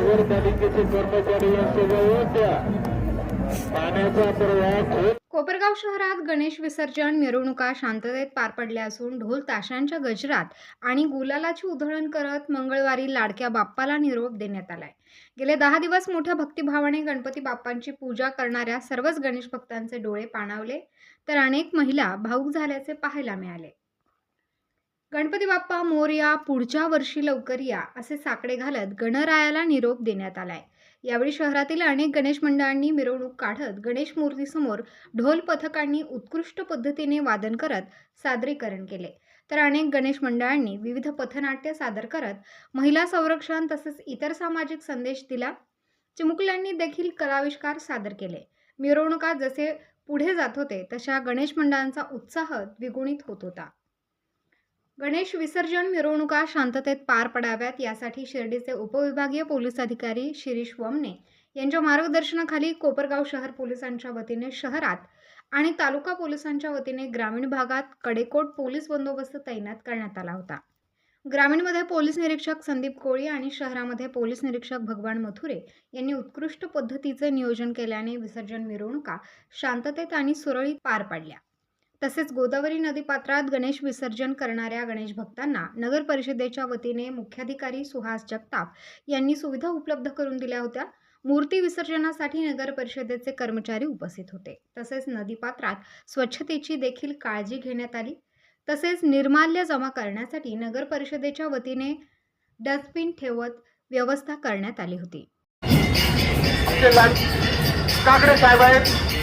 नगरपालिकेचे कर्मचारी द्या पाण्याचा प्रवाह कोपरगाव शहरात गणेश विसर्जन मिरवणुका शांततेत पार पडल्या असून ढोल ताशांच्या गजरात आणि गुलालाची उधळण करत मंगळवारी लाडक्या बाप्पाला निरोप देण्यात आलाय. गेले दहा दिवस मोठ्या भक्तिभावाने गणपती बाप्पांची पूजा करणाऱ्या सर्वच गणेश भक्तांचे डोळे पाणावले तर अनेक महिला भाऊक झाल्याचे पाहायला मिळाले. गणपती बाप्पा मोरया पुढच्या वर्षी लवकर या असे साकडे घालत गणरायाला निरोप देण्यात आलाय. यावेळी शहरातील अनेक गणेश मंडळांनी मिरवणूक काढत गणेश मूर्तीसमोर ढोल पथकांनी उत्कृष्ट पद्धतीने वादन करत सादरीकरण केले. तर अनेक गणेश मंडळांनी विविध पथनाट्य सादर करत महिला संरक्षण तसेच इतर सामाजिक संदेश दिला. चिमुकल्यांनी देखील कलाविष्कार सादर केले. मिरवणुका जसे पुढे जात होते तशा गणेश मंडळांचा उत्साह द्विगुणित होत होता. गणेश विसर्जन मिरवणुका शांततेत पार पडाव्यात यासाठी शिर्डीचे उपविभागीय पोलीस अधिकारी शिरीष वमने यांच्या मार्गदर्शनाखाली कोपरगाव शहर पोलिसांच्या वतीने शहरात आणि तालुका पोलिसांच्या वतीने ग्रामीण भागात कडेकोट पोलीस बंदोबस्त तैनात करण्यात आला होता. ग्रामीणमध्ये पोलीस निरीक्षक संदीप कोळी आणि शहरामध्ये पोलीस निरीक्षक भगवान मथुरे यांनी उत्कृष्ट पद्धतीचे नियोजन केल्याने विसर्जन मिरवणुका शांततेत आणि सुरळीत पार पाडल्या. तसेच गोदावरी नदीपात्रात गणेश विसर्जन करणाऱ्या गणेश भक्तांना नगर परिषदेच्या वतीने मुख्याधिकारी सुहास जगताप यांनी सुविधा उपलब्ध करून दिल्या होत्या. मूर्ती विसर्जनासाठी नगर परिषदेचे कर्मचारी उपस्थित होते. तसेच नदीपात्रात स्वच्छतेची देखील काळजी घेण्यात आली. तसेच निर्माल्य जमा करण्यासाठी नगर परिषदेच्या वतीने डस्टबिन ठेवत व्यवस्था करण्यात आली होती. साहेब आहेत.